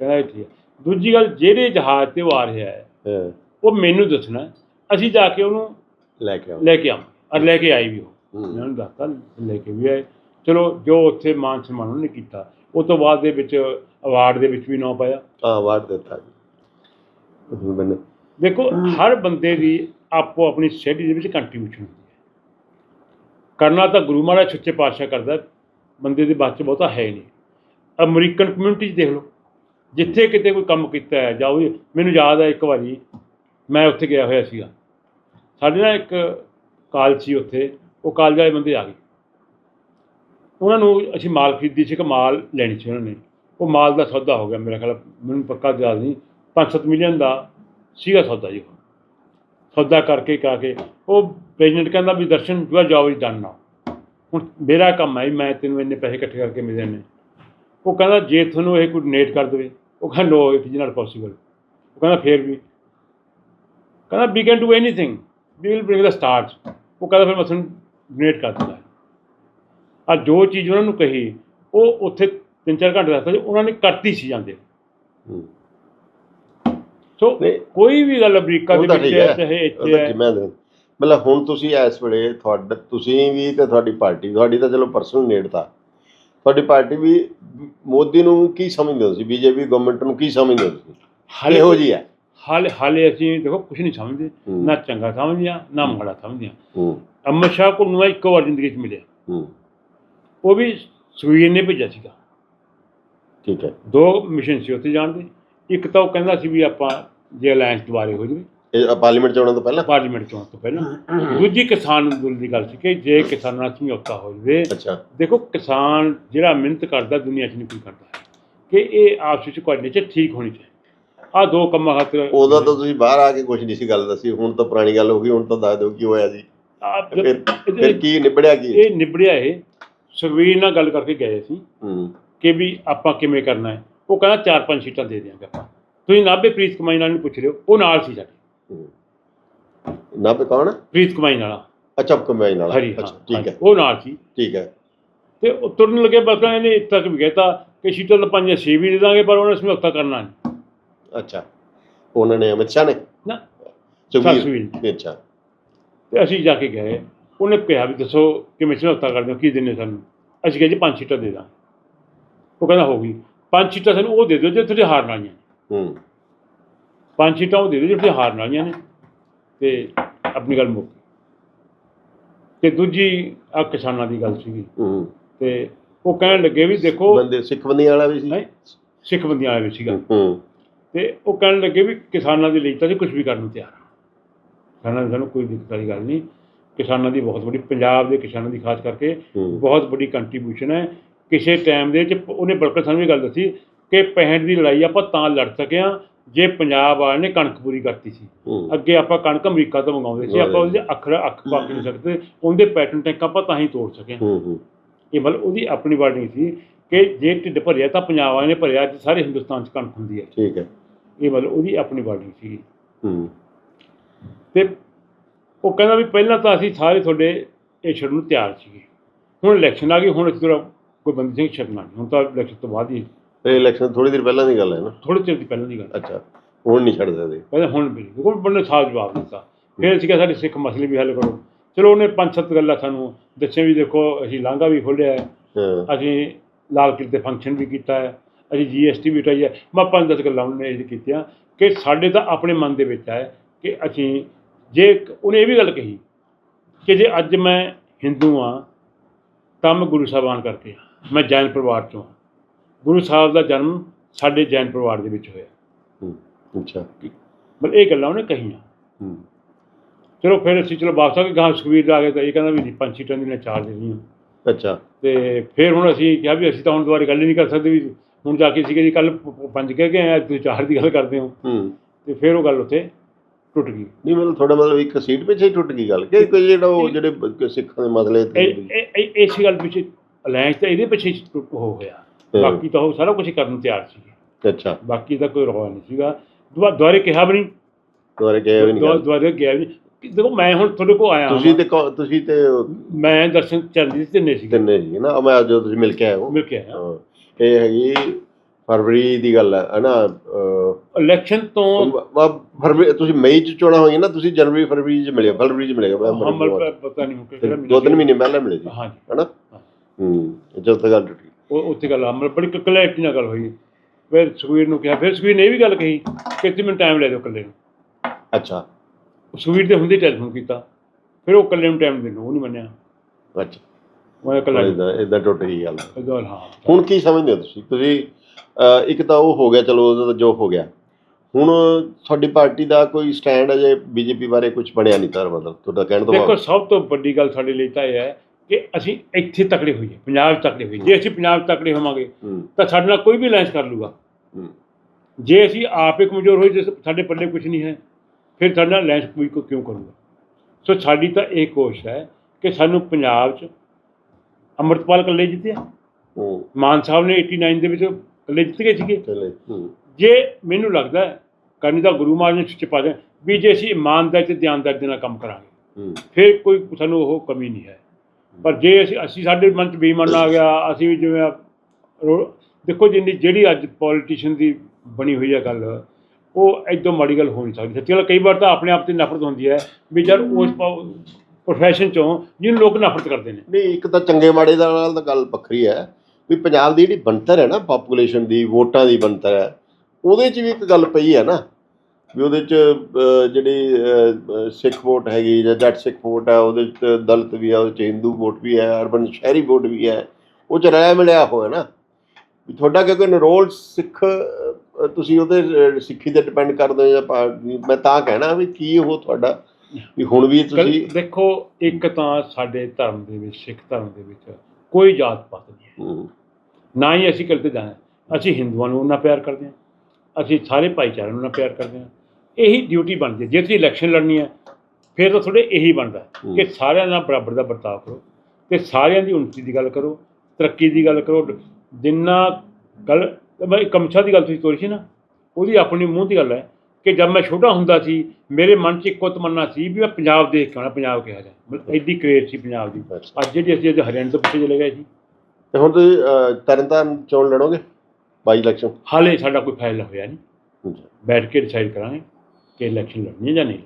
ਕਹਿੰਦਾ ਠੀਕ ਹੈ। ਦੂਜੀ ਗੱਲ ਜਿਹੜੇ ਜਹਾਜ਼ ਤੇ ਉਹ ਆ ਰਿਹਾ ਹੈ ਉਹ ਮੈਨੂੰ ਦੱਸਣਾ। ਅਸੀਂ ਜਾ ਕੇ ਉਹਨੂੰ ਲੈ ਕੇ ਆਓ। ਲੈ ਕੇ ਆਵਾਂ ਔਰ ਲੈ ਕੇ ਆਈ ਵੀ ਉਹ। ਉਹਨੂੰ ਦੱਸਤਾ ਲੈ ਕੇ ਵੀ ਆਏ। ਚਲੋ ਜੋ ਉੱਥੇ ਮਾਨ ਸਨਮਾਨ ਉਹਨੇ ਕੀਤਾ ਉਹ ਤੋਂ ਬਾਅਦ ਦੇ ਵਿੱਚ ਅਵਾਰਡ ਦੇ ਵਿੱਚ ਵੀ ਨਾਂ ਪਾਇਆ। ਹਾਂ ਵਾਰਡ ਦਿੱਤਾ ਜੀ। ਮੈਨੇ ਦੇਖੋ ਹਰ ਬੰਦੇ ਦੀ ਆਪੋ ਆਪਣੀ ਸੋਸਾਇਟੀ ਦੇ ਵਿੱਚ ਕੰਟਰੀਬਿਊਸ਼ਨ ਹੁੰਦੀ ਹੈ। ਕਰਨਾ ਤਾਂ ਗੁਰੂ ਮਹਾਰਾਜ ਸੱਚੇ ਪਾਤਸ਼ਾਹ ਕਰਦਾ ਬੰਦੇ ਦੇ ਬਾਅਦ ਚ ਬਹੁਤਾ ਹੈ ਨਹੀਂ। ਅਮਰੀਕਨ ਕਮਿਊਨਿਟੀ 'ਚ ਦੇਖ ਲਓ। ਜਿੱਥੇ ਕਿਤੇ ਕੋਈ ਕੰਮ ਕੀਤਾ ਹੈ ਜਾਂ ਉਹ ਮੈਨੂੰ ਯਾਦ ਹੈ ਇੱਕ ਵਾਰੀ ਮੈਂ ਉੱਥੇ ਗਿਆ ਹੋਇਆ ਸੀਗਾ। ਸਾਡੇ ਨਾਲ ਇੱਕ ਕਾਲਜ ਸੀ ਉੱਥੇ, ਉਹ ਕਾਲਜ ਵਾਲੇ ਬੰਦੇ ਆ ਗਏ। ਉਹਨਾਂ ਨੂੰ ਅਸੀਂ ਮਾਲ ਖਰੀਦੀ ਸੀ ਕਿ ਮਾਲ ਲੈਣੀ ਸੀ ਉਹਨਾਂ ਨੇ। ਉਹ ਮਾਲ ਦਾ ਸੌਦਾ ਹੋ ਗਿਆ, ਮੇਰਾ ਖਿਆਲ ਮੈਨੂੰ ਪੱਕਾ ਯਾਦ ਨਹੀਂ 5-7 ਮਿਲੀਅਨ ਦਾ ਸੀਗਾ ਸੌਦਾ ਜੀ ਉਹ। ਸੌਦਾ ਕਰਕੇ ਕਾ ਕੇ, ਉਹ ਪ੍ਰੈਜ਼ੀਡੈਂਟ ਕਹਿੰਦਾ ਵੀ Darshan your job is done now ਹੁਣ ਮੇਰਾ ਕੰਮ ਹੈ ਵੀ ਮੈਂ ਤੈਨੂੰ ਇੰਨੇ ਪੈਸੇ ਇਕੱਠੇ ਕਰਕੇ ਮਿਲਦੇ ਨੇ। ਉਹ ਕਹਿੰਦਾ ਜੇ ਤੁਹਾਨੂੰ ਇਹ ਕੋਈ ਡੋਨੇਟ ਕਰ ਦੇਵੇ, ਉਹ ਕਹਿੰਦਾ no it is not possible ਉਹ ਕਹਿੰਦਾ, ਫੇਰ ਵੀ। ਕਹਿੰਦਾ we can do anything we will bring the start ਉਹ ਕਹਿੰਦਾ ਫਿਰ ਮੈਂ ਤੁਹਾਨੂੰ ਡੋਨੇਟ ਕਰ ਦਿੰਦਾ ਆ ਜੋ ਚੀਜ਼ ਉਹਨਾਂ ਨੂੰ ਕਹੀ ਉਹ ਉੱਥੇ ਤਿੰਨ ਚਾਰ ਘੰਟੇ ਦੱਸਦਾ ਸੀ ਉਹਨਾਂ ਨੇ ਕਰਤੀ ਸੀ ਜਾਂਦੇ। ਹੂੰ। ਸੋ ਕੋਈ ਵੀ ਗੱਲ ਅਮਰੀਕਾ ਦੇ ਵਿੱਚ ਹੈ ਹੈ। ਚਾਹੇ ਇੱਥੇ ਹੈ। ਮਤਲਬ ਹੁਣ ਤੁਸੀਂ ਇਸ ਵੇਲੇ ਤੁਹਾਡਾ ਤੁਸੀਂ ਵੀ ਤੇ ਤੁਹਾਡੀ ਪਾਰਟੀ ਤੁਹਾਡੀ ਤਾਂ ਚਲੋ ਪਰਸਨਲ ਨੇੜਤਾ ਤੁਹਾਡੀ ਪਾਰਟੀ ਵੀ ਮੋਦੀ ਨੂੰ ਕੀ ਸਮਝਦੇ ਹੋ ਸੀ ਬੀਜੇਪੀ ਗਵਰਨਮੈਂਟ ਨੂੰ ਕੀ ਸਮਝਦੇ ਹੋ ਸੀ ਹਾਲੇ ਇਹੋ ਜੀ ਹੈ? ਹਾਲੇ ਹਾਲੇ ਅਸੀਂ ਦੇਖੋ ਕੁਝ ਨਹੀਂ ਸਮਝਦੇ। ਨਾ ਚੰਗਾ ਸਮਝਦੇ ਹਾਂ। ਨਾ ਮਾੜਾ ਸਮਝਦੇ ਹੂੰ। ਅਮਰ ਸ਼ਾਹ ਕੋਲ ਨੂੰ ਇੱਕ ਵਾਰ ਜ਼ਿੰਦਗੀ 'ਚ ਮਿਲਿਆ। ਉਹ ਵੀ ਸੁਖਬੀਰ ਨੇ ਭੇਜਿਆ ਸੀਗਾ। ਠੀਕ ਹੈ। ਦੋ ਮਿਸ਼ਨ ਸੀ ਉੱਥੇ ਜਾਣ ਦੇ। ਇੱਕ ਤਾਂ ਉਹ ਕਹਿੰਦਾ ਸੀ ਵੀ ਆਪਾਂ ਜੇ ਅਲਾਈਅੰਸ ਦੁਬਾਰੇ ਹੋ ਜਾਵੇ। ਇਹ ਪਾਰਲੀਮੈਂਟ ਚ ਆਉਣ ਤੋਂ ਪਹਿਲਾਂ? ਪਾਰਲੀਮੈਂਟ ਚੋਣ ਤੋਂ ਪਹਿਲਾਂ। ਦੂਜੀ ਕਿਸਾਨ ਅੰਦੋਲਨ ਦੀ ਗੱਲ ਸੀ ਕਿ ਜੇ ਕਿਸਾਨਾਂ ਨਾਲ ਸਮਝੌਤਾ ਹੋ ਜਾਵੇ। ਅੱਛਾ। ਦੇਖੋ ਕਿਸਾਨ ਜਿਹੜਾ ਮਿਹਨਤ ਕਰਦਾ ਦੁਨੀਆ 'ਚ ਨਹੀਂ ਕੋਈ ਕਰਦਾ। ਕਿ ਇਹ ਆਪਸ ਵਿੱਚ ਕੋਆਰਡੀਨੇਸ਼ਨ ਠੀਕ ਹੋਣੀ ਚਾਹੀਦੀ। ਆ ਦੋ ਕੰਮਾਂ ਖਾਤਰ। ਉਦੋਂ ਤਾਂ ਤੁਸੀਂ ਬਾਹਰ ਆ ਕੇ ਕੁਝ ਨਹੀਂ ਸੀ ਗੱਲ ਦੱਸੀ। ਹੁਣ ਤਾਂ ਪੁਰਾਣੀ ਗੱਲ ਹੋ ਗਈ ਹੁਣ ਤਾਂ ਦੱਸ ਦਿਓ ਕੀ ਹੋਇਆ ਜੀ ਫਿਰ ਫਿਰ ਕੀ ਨਿਬੜਿਆ ਕੀ? ਇਹ ਨਿਬੜਿਆ ਇਹ। ਸੁਖਬੀਰ ਨਾਲ ਗੱਲ ਕਰਕੇ ਗਏ ਸੀ ਹੂੰ। ਕਿ ਵੀ ਆਪਾਂ ਕਿਵੇਂ ਕਰਨਾ ਹੈ। ਉਹ ਕਹਿੰਦਾ ਚਾਰ ਪੰਜ ਸੀਟਾਂ ਦੇ ਦਿਆਂਗੇ ਆਪਾਂ। ਤੁਸੀਂ ਨਾਭੇ ਪ੍ਰੀਤ ਕਮਾਈ ਨਾਲ ਨੂੰ ਪੁੱਛ ਲਿਓ ਉਹ ਨਾਲ ਸੀ ਸਾਡੇ ਹੂੰ। ਨਾ ਪੇ ਕੌਣ? ਪ੍ਰੀਤ ਕਮਾਈ ਨਾਲ। ਅੱਛਾ ਕਮਾਈ ਨਾਲ। ਅੱਛਾ ਠੀਕ ਹੈ। ਉਹ ਨਾਲ ਸੀ। ਠੀਕ ਹੈ। ਤੇ ਉਹ ਤੁਰਨ ਲੱਗੇ ਬਲਕਾਂ ਇਹਨੇ ਇੱਥੇ ਤੱਕ ਵੀ ਕਹਿਤਾ ਕਿ ਸੀਟਾਂ ਤਾਂ ਪੰਜ ਛੇ ਵੀ ਦੇ ਦਾਂਗੇ ਪਰ ਉਹਨੇ ਸਮਝੌਤਾ ਕਰਨਾ ਨਹੀਂ ਅੱਛਾ। ਉਹਨਾਂ ਨੇ ਅਮਿਤ ਸ਼ਾਹ ਨੇ? ਨਾ। ਸੁਖਬੀਰ। ਅੱਛਾ ਤੇ ਅਸੀਂ ਜਾ ਕੇ ਗਏ। ਉਹਨੇ ਕਿਹਾ ਵੀ ਦੱਸੋ ਕਿਵੇਂ ਸਮਝੌਤਾ ਕਰਦੇ ਹੋ ਕੀ ਦਿੰਦੇ ਸਾਨੂੰ? ਅਸੀਂ ਕਿਹਾ ਜੀ ਪੰਜ ਸੀਟਾਂ ਦੇ ਦਾਂ। ਉਹ ਕਹਿੰਦਾ ਹੋ ਗਈ। ਪੰਜ ਸੀਟਾਂ ਸਾਨੂੰ ਉਹ ਦੇ ਦਿਓ ਜੇ ਤੁਹਾਡੇ ਹਾਰਨ ਵਾਲੀਆਂ ਨੇ। ਹੂੰ। ਪੰਜ ਸੀਟਾਂ ਉਹ ਦੇ ਦਿਓ ਜਿਹੜੀਆਂ ਹਾਰਨ ਵਾਲੀਆਂ ਨੇ। ਤੇ ਆਪਣੀ ਗੱਲ ਮੁੱਕ। ਤੇ ਦੂਜੀ ਆ ਕਿਸਾਨਾਂ ਦੀ ਗੱਲ ਸੀਗੀ। ਹੂੰ। ਤੇ ਉਹ ਕਹਿਣ ਲੱਗੇ ਵੀ ਦੇਖੋ ਬੰਦੇ ਸਿੱਖ ਬੰਦੀਆਂ ਵਾਲਾ ਵੀ ਸੀ। ਨਹੀਂ ਸਿੱਖ ਬੰਦੀਆਂ ਵਾਲੇ ਵਿੱਚ ਸੀਗਾ। ਹੂੰ। ਤੇ ਉਹ ਕਹਿਣ ਲੱਗੇ ਵੀ ਕਿਸਾਨਾਂ ਦੇ ਲਈ ਤਾਂ ਅਸੀਂ ਕੁਝ ਵੀ ਕਰਨ ਨੂੰ ਤਿਆਰ ਹਾਂ। ਕਿਸਾਨਾਂ ਦੀ ਸਾਨੂੰ ਕੋਈ ਦਿੱਕਤ ਵਾਲੀ ਗੱਲ ਨਹੀਂ। ਕਿਸਾਨਾਂ ਦੀ ਬਹੁਤ ਵੱਡੀ ਪੰਜਾਬ ਦੇ ਕਿਸਾਨਾਂ ਦੀ ਖਾਸ ਕਰਕੇ ਬਹੁਤ ਵੱਡੀ ਕੰਟਰੀਬਿਊਸ਼ਨ ਹੈ। ਕਿਸੇ ਟਾਈਮ ਦੇ ਵਿੱਚ ਉਹਨੇ ਬਲਕਿ ਸਾਨੂੰ ਇਹ ਗੱਲ ਦੱਸੀ ਕਿ 65 ਦੀ ਲੜਾਈ ਆਪਾਂ ਤਾਂ ਲੜ ਸਕੇ ਹਾਂ ਜੇ ਪੰਜਾਬ ਵਾਲਿਆਂ ਨੇ ਕਣਕ ਪੂਰੀ ਕਰਤੀ ਸੀ। ਅੱਗੇ ਆਪਾਂ ਕਣਕ ਅਮਰੀਕਾ ਤੋਂ ਮੰਗਾਉਂਦੇ ਸੀ ਆਪਾਂ ਉਹਦੇ ਅੱਖਰ ਅੱਖ ਪਾ ਕੇ ਨਹੀਂ ਸਕਦੇ। ਉਹਦੇ ਪੈਟਰਨ ਟੈਂਕ ਆਪਾਂ ਤਾਂ ਹੀ ਤੋੜ ਸਕੇ ਹੂੰ। ਇਹ ਮਤਲਬ ਉਹਦੀ ਆਪਣੀ ਵਰਡਿੰਗ ਸੀ ਕਿ ਜੇ ਢਿੱਡ ਭਰਿਆ ਤਾਂ ਪੰਜਾਬ ਵਾਲਿਆਂ ਨੇ ਭਰਿਆ ਸਾਰੇ ਹਿੰਦੁਸਤਾਨ 'ਚ ਕਣਕ ਹੁੰਦੀ ਹੈ। ਠੀਕ ਹੈ। ਇਹ ਮਤਲਬ ਉਹਦੀ ਆਪਣੀ ਵਰਡਿੰਗ ਸੀ। ਹੂੰ। ਤੇ ਉਹ ਕਹਿੰਦਾ ਵੀ ਪਹਿਲਾਂ ਤਾਂ ਅਸੀਂ ਸਾਰੇ ਤੁਹਾਡੇ ਇਹ ਛੱਡਣ ਨੂੰ ਤਿਆਰ ਸੀਗੇ। ਹੁਣ ਇਲੈਕਸ਼ਨ ਆ ਗਈ ਹੁਣ ਅਸੀਂ ਕੋਈ ਬੰਦੀ ਸਿੰਘ ਛੱਡਣਾ ਨਹੀਂ। ਹੁਣ ਤਾਂ ਇਲੈਕਸ਼ਨ ਤੋਂ ਬਾਅਦ ਹੀ ਇਹ ਇਲੈਕਸ਼ਨ ਥੋੜੀ ਦੇਰ ਪਹਿਲਾਂ ਦੀ ਗੱਲ ਹੈ ਨਾ? ਥੋੜੇ ਚਿਰ ਦੀ ਪਹਿਲਾਂ ਦੀ ਗੱਲ ਅੱਛਾ ਹੁਣ ਨਹੀਂ ਛੱਡ ਸਕਦੇ ਕਹਿੰਦਾ ਹੁਣ ਵੀ ਉਹ ਬੰਦੇ ਸਾਫ਼ ਜਵਾਬ ਦਿੱਤਾ। ਫਿਰ ਅਸੀਂ ਕਿਹਾ ਸਾਡੇ ਸਿੱਖ ਮਸਲੇ ਵੀ ਹੱਲ ਕਰੋ। ਚਲੋ ਉਹਨੇ ਪੰਜ ਸੱਤ ਗੱਲਾਂ ਸਾਨੂੰ ਦੱਸਿਆ ਵੀ ਦੇਖੋ ਅਸੀਂ ਲਾਂਘਾ ਵੀ ਹਾਂ। ਅਸੀਂ ਲਾਲ ਕਿਲੇ ਤੇ ਫੰਕਸ਼ਨ ਵੀ ਕੀਤਾ ਹੈ। ਅਸੀਂ ਜੀਐਸਟੀ ਵੀ ਉਠਾਈ ਹੈ। ਮੈਂ ਪੰਜ ਦਸ ਗੱਲਾਂ ਉਹਨੇ ਇਹ ਕੀਤੀਆਂ ਕਿ ਸਾਡੇ ਤਾਂ ਆਪਣੇ ਮਨ ਦੇ ਵਿੱਚ ਹੈ ਕਿ ਅਸੀਂ ਜੇ ਉਹਨੇ ਇਹ ਵੀ ਗੱਲ ਕਹੀ ਕਿ ਜੇ ਅੱਜ ਮੈਂ ਹਿੰਦੂ ਹਾਂ ਤਾਂ ਮੈਂ ਗੁਰੂ ਸਾਹਿਬਾਨ ਕਰਕੇ ਹਾਂ ਮੈਂ ਜੈਨ ਪਰਿਵਾਰ ਚੋਂ ਹਾਂ। ਗੁਰੂ ਸਾਹਿਬ ਦਾ ਜਨਮ ਸਾਡੇ ਜੈਨ ਪਰਿਵਾਰ ਦੇ ਵਿੱਚ ਹੋਇਆ। ਹੂੰ, ਅੱਛਾ। ਮਤਲਬ ਇਹ ਗੱਲਾਂ ਉਹਨੇ ਕਹੀਆਂ। ਹੂੰ। ਚਲੋ ਫਿਰ ਅਸੀਂ ਚਲੋ ਵਾਪਸ ਆ ਕੇ ਗਾਂ ਸੁਖਵੀਰ ਆ ਗਏ ਤਾਂ ਇਹ ਕਹਿੰਦਾ ਵੀ ਨਹੀਂ ਪੰਜ ਸੀਟਾਂ ਦੀਆਂ ਚਾਰ ਦੇਣੀਆਂ। ਅੱਛਾ। ਤੇ ਫਿਰ ਹੁਣ ਅਸੀਂ ਕਿਹਾ ਵੀ ਅਸੀਂ ਤਾਂ ਹੁਣ ਦੁਬਾਰਾ ਗੱਲ ਹੀ ਨਹੀਂ ਕਰ ਸਕਦੇ ਵੀ ਹੁਣ ਜਾ ਕੇ ਸੀਗੇ ਜੀ ਕੱਲ ਪੰਜ ਕਹਿ ਗਏ ਆ ਤੁਸੀਂ ਚਾਰ ਦੀ ਗੱਲ ਕਰਦੇ ਹੋ। ਹੂੰ। ਤੇ ਫਿਰ ਉਹ ਗੱਲ ਉੱਥੇ ਟੁੱਟ ਗਈ। ਨਹੀਂ ਮਤਲਬ ਤੁਹਾਡਾ ਮਤਲਬ ਇੱਕ ਸੀਟ ਪਿੱਛੇ ਹੀ ਟੁੱਟ ਗਈ ਗੱਲ ਕਿ ਕੋਈ ਜਿਹੜਾ ਉਹ ਜਿਹੜੇ ਸਿੱਖਾਂ ਦੇ ਮਸਲੇ ਤੇ ਇਸੇ ਗੱਲ ਪਿੱਛੇ ਅਲਾਈਅੰਸ ਤਾਂ ਇਹਦੇ ਪਿੱਛੇ ਟੁੱਟ ਹੋ ਹਾਂ। ਬਾਕੀ ਤਾਂ ਉਹ ਸਾਰਾ ਕੁਝ ਕਰਨ ਨੂੰ ਤਿਆਰ ਸੀ ਅੱਛਾ। ਬਾਕੀ ਤਾਂ ਕੋਈ ਰੌਲਾ ਨਹੀਂ ਸੀਗਾ। ਦੁਆ- ਦੁਬਾਰੇ ਕਿਹਾ ਵੀ ਨਹੀਂ। ਦੁਬਾਰੇ ਕਿਹਾ ਵੀ ਨਹੀਂ। ਦੁਬਾਰੇ ਗਿਆ ਵੀ ਨਹੀਂ। ਦੇਖੋ ਮੈਂ ਹੁਣ ਤੁਹਾਡੇ ਕੋਲ ਆਇਆ ਤੁਸੀਂ। ਤੇ ਕੌ- ਤੁਸੀਂ ਤੇ ਮੈਂ ਦਰਸ਼ਨ ਚੰਦੀ ਤਿੰਨੇ ਸੀਗੇ। ਤਿੰਨੇ ਜੀ ਨਾ। ਮੈਂ ਅੱਜ ਤੁਸੀਂ ਮਿਲ ਕੇ ਆਏ ਹੋ। ਮਿਲ ਕੇ ਆਇਆ ਹਾਂ। ਇਹ ਹੈਗੀ ਫਰਵਰੀ ਦੀ ਗੱਲ ਹੈ ਹਨਾ ਇਲੈਕਸ਼ਨ ਤੋਂ ਫਰਵਰੀ ਤੁਸੀਂ ਮਈ ਚ ਚੋਣਾਂ ਹੋਈਆਂ ਨਾ ਤੁਸੀਂ ਜਨਵਰੀ ਫਰਵਰੀ ਚ ਮਿਲੇ ਫਰਵਰੀ ਚ ਮਿਲੇਗਾ ਮੈਂ ਪਤਾ ਨਹੀਂ ਕਿਹੜਾ ਦੋ ਤਿੰਨ ਮਹੀਨੇ ਪਹਿਲਾਂ ਮਿਲੇ ਹਾਂਜੀ ਹਨਾ ਹਾਂ। ਜਦੋਂ ਤੱਕ ਗੱਲ ਟੁੱਟੀ ਉਹ ਉੱਥੇ ਗੱਲ ਹਮਲ ਬੜੀ ਕਲੈਰਿਟੀ ਨਾਲ ਗੱਲ ਹੋਈ। ਫਿਰ ਸੁਖਵੀਰ ਨੂੰ ਕਿਹਾ ਫਿਰ ਸੁਖਵੀਰ ਨੇ ਇਹ ਵੀ ਗੱਲ ਕਹੀ ਕਿ ਤੁਸੀਂ ਮੈਨੂੰ ਟਾਈਮ ਲੈ ਦਿਓ ਇਕੱਲੇ ਨੂੰ। ਅੱਛਾ। ਸੁਖਵੀਰ ਦੇ ਹੁੰਦੇ ਟੈਲੀਫੋਨ ਕੀਤਾ ਫਿਰ ਉਹ ਇਕੱਲੇ ਨੂੰ ਟਾਈਮ ਦੇ ਨੂੰ ਉਹ ਨਹੀਂ ਮੰਨਿਆ। ਅੱਛਾ। ਮੈਂ ਇਕੱਲਾ ਇਦਾਂ ਇਦਾਂ ਟੁੱਟ ਗਈ ਗੱਲ। ਹਾਂ। ਹੁਣ ਕੀ ਸਮਝਦੇ ਹੋ ਤੁਸੀਂ? ਤੁਸੀਂ ਅਹ, ਇੱਕ ਤਾਂ ਉਹ ਹੋ ਗਿਆ ਚਲੋ ਉਹਦਾ ਤਾਂ ਜੋ ਹੋ ਗਿਆ। ਹੁਣ ਤੁਹਾਡੀ ਪਾਰਟੀ ਦਾ ਕੋਈ ਸਟੈਂਡ ਅਜੇ ਬੀਜੇਪੀ ਬਾਰੇ ਕੁਝ ਬਣਿਆ ਨਹੀਂ ਤਾਂ ਮਤਲਬ ਤੁਹਾਡਾ ਕਹਿਣ ਤੋਂ ਦੇਖੋ ਸਭ ਤੋਂ ਵੱਡੀ ਗੱਲ ਸਾਡੇ ਲਈ ਤਾਂ ਇਹ ਹੈ ਕਿ ਅਸੀਂ ਇੱਥੇ ਤਕੜੇ ਹੋਈਏ ਪੰਜਾਬ 'ਚ ਤਕੜੇ ਹੋਈਏ। ਜੇ ਅਸੀਂ ਪੰਜਾਬ 'ਚ ਤਕੜੇ ਹੋਵਾਂਗੇ ਹੂੰ। ਤਾਂ ਸਾਡੇ ਨਾਲ ਕੋਈ ਵੀ ਅਲਾਈਅੰਸ ਕਰ ਲੂਗਾ। ਹੂੰ। ਜੇ ਅਸੀਂ ਆਪ ਹੀ ਕਮਜ਼ੋਰ ਹੋਏ ਜੇ ਸਾਡੇ ਪੱਲੇ ਕੁਝ ਨਹੀਂ ਹੈ ਫਿਰ ਸਾਡੇ ਨਾਲ ਅਲਾਈਅੰਸ ਕੋਈ ਕਿਉਂ ਕਰੂਗਾ? ਸੋ ਸਾਡੀ ਤਾਂ ਇਹ ਕੋਸ਼ਿਸ਼ ਹੈ ਕਿ ਸਾਨੂੰ ਪੰਜਾਬ 'ਚ ਅੰਮ੍ਰਿਤਪਾਲ ਇਕੱਲੇ ਜਿੱਤਿਆ ਹੂੰ। ਮਾਨ ਸਾਹਿਬ ਨੇ 89 ਦੇ ਵਿੱਚ ਇਕੱਲੇ ਜਿੱਤ ਗਏ ਸੀਗੇ। ਚਲੇ ਹੂੰ। ਜੇ ਮੈਨੂੰ ਲੱਗਦਾ ਕਰਨੀ ਤਾਂ ਗੁਰੂ ਮਹਾਰਾਜ ਨੇ ਸੱਚੇ ਪਾਤਸ਼ਾਹ ਵੀ ਜੇ ਅਸੀਂ ਇਮਾਨਦਾਰੀ ਤੇ ਧਿਆਨਦਾਰੀ ਦੇ ਨਾਲ ਕੰਮ ਕਰਾਂਗੇ ਫਿਰ ਕੋਈ ਸਾਨੂੰ ਉਹ ਕਮੀ ਨਹੀਂ ਹੈ। ਪਰ ਜੇ ਅਸੀਂ ਅਸੀਂ ਸਾਡੇ ਮਨ 'ਚ ਬੇਈਮਾਨ ਆ ਗਿਆ ਅਸੀਂ ਵੀ ਜਿਵੇਂ ਦੇਖੋ ਜਿੰਨੀ ਜਿਹੜੀ ਅੱਜ ਪੋਲੀਟੀਸ਼ੀਅਨ ਦੀ ਬਣੀ ਹੋਈ ਹੈ ਗੱਲ ਉਹ ਐਦੋਂ ਮਾੜੀ ਗੱਲ ਹੋ ਨਹੀਂ ਸਕਦੀ। ਸੱਚੀ ਗੱਲ ਕਈ ਵਾਰ ਤਾਂ ਆਪਣੇ ਆਪ ਤੇ ਨਫ਼ਰਤ ਹੁੰਦੀ ਹੈ ਵੀ ਜਦ ਉਸ ਪ੍ਰੋਫੈਸ਼ਨ ਚੋਂ ਜਿਹਨੂੰ ਲੋਕ ਨਫ਼ਰਤ ਕਰਦੇ ਨੇ। ਨਹੀਂ, ਇੱਕ ਤਾਂ ਚੰਗੇ ਮਾੜੇ ਦਾ ਨਾਲ ਤਾਂ ਗੱਲ ਵੱਖਰੀ ਹੈ ਵੀ ਪੰਜਾਬ ਦੀ ਜਿਹੜੀ ਬਣਤਰ ਹੈ ਨਾ ਪਾਪੂਲੇਸ਼ਨ ਦੀ, ਵੋਟਾਂ ਦੀ ਬਣਤਰ ਹੈ, ਉਹਦੇ 'ਚ ਵੀ ਇੱਕ ਗੱਲ ਪਈ ਹੈ ਨਾ, ਵੀ ਉਹਦੇ 'ਚ ਜਿਹੜੀ ਸਿੱਖ ਵੋਟ ਹੈਗੀ ਜਾਂ ਜੱਟ ਸਿੱਖ ਵੋਟ ਹੈ, ਉਹਦੇ 'ਚ ਦਲਿਤ ਵੀ ਹੈ, ਉਹਦੇ 'ਚ ਹਿੰਦੂ ਵੋਟ ਵੀ ਹੈ, ਅਰਬਨ ਸ਼ਹਿਰੀ ਵੋਟ ਵੀ ਹੈ, ਉਹ 'ਚ ਰਾਇ ਮਿਲਿਆ ਹੋਇਆ ਨਾ, ਵੀ ਤੁਹਾਡਾ ਕਿਉਂਕਿ ਨਰੋਲ ਸਿੱਖ ਤੁਸੀਂ ਉਹਦੇ ਸਿੱਖੀ ਤੇ ਡਿਪੈਂਡ ਕਰਦੇ ਹੋ ਜਾਂ ਮੈਂ ਤਾਂ ਕਹਿਣਾ ਵੀ ਕੀ ਉਹ ਤੁਹਾਡਾ ਵੀ ਹੁਣ ਵੀ ਤੁਸੀਂ ਦੇਖੋ ਇੱਕ ਤਾਂ ਸਾਡੇ ਧਰਮ ਦੇ ਵਿੱਚ ਸਿੱਖ ਧਰਮ ਦੇ ਵਿੱਚ ਕੋਈ ਜਾਤ ਪਾਤ ਨਹੀਂ ਨਾ ਹੀ ਅਸੀਂ ਕਰਦੇ ਜਾਣਾ ਅਸੀਂ ਹਿੰਦੂਆਂ ਨੂੰ ਉਹਨਾਂ ਪਿਆਰ ਕਰਦੇ ਹਾਂ। ਅਸੀਂ ਸਾਰੇ ਭਾਈਚਾਰਿਆਂ ਨੂੰ ਉਹਨਾਂ ਪਿਆਰ ਕਰਦੇ ਹਾਂ। ਇਹੀ ਡਿਊਟੀ ਬਣਦੀ ਹੈ ਜੇ ਤੁਸੀਂ ਇਲੈਕਸ਼ਨ ਲੜਨੀ ਹੈ ਫਿਰ ਤਾਂ ਤੁਹਾਡੇ ਇਹੀ ਬਣਦਾ। ਕਿ ਸਾਰਿਆਂ ਨਾਲ ਬਰਾਬਰ ਦਾ ਵਰਤਾਅ ਕਰੋ ਤੇ ਸਾਰਿਆਂ ਦੀ ਉન્નਤੀ ਦੀ ਗੱਲ ਕਰੋ ਤਰੱਕੀ ਦੀ ਗੱਲ ਕਰੋ। ਜਿੰਨਾ ਗੱਲ ਮੈਂ ਕਮਛਾ ਦੀ ਗੱਲ ਤੁਸੀਂ ਤੋਰੀ ਸੀ ਨਾ ਉਹਦੀ ਆਪਣੀ ਮੂੰਹ ਦੀ ਗੱਲ ਹੈ। ਕਿ ਜਦ ਮੈਂ ਛੋਟਾ ਹੁੰਦਾ ਸੀ ਮੇਰੇ ਮਨ 'ਚ ਇੱਕੋ ਤਮੰਨਾ ਸੀ ਵੀ ਮੈਂ ਪੰਜਾਬ ਦੇਖ ਕੇ ਆਉਣਾ ਪੰਜਾਬ ਕਿਹਾ ਜਾਏ ਮਤਲਬ ਐਡੀ ਕ੍ਰੇਜ਼ ਸੀ ਪੰਜਾਬ ਦੀ। ਅੱਜ ਜਿਹੜੀ ਅਸੀਂ ਅੱਜ ਹਰਿਆਣਾ ਤੋਂ ਪਿੱਛੇ ਚਲੇ ਗਏ ਸੀ ਤੇ ਹੁਣ ਤੁਸੀਂ ਤਰਨਤਾਰਨ ਚੋਣ ਲੜੋਗੇ? ਬਾਈ ਇਲੈਕਸ਼ਨ ਹਾਲੇ ਸਾਡਾ ਕੋਈ ਫੈਸਲਾ ਹੋਇਆ ਨਹੀਂ। ਬੈਠ ਕੇ ਡਿਸਾਈਡ ਕਰਾਂਗੇ ਕਿ ਇਲੈਕਸ਼ਨ ਲੜਨੀ ਹੈ ਜਾਂ ਨਹੀਂ।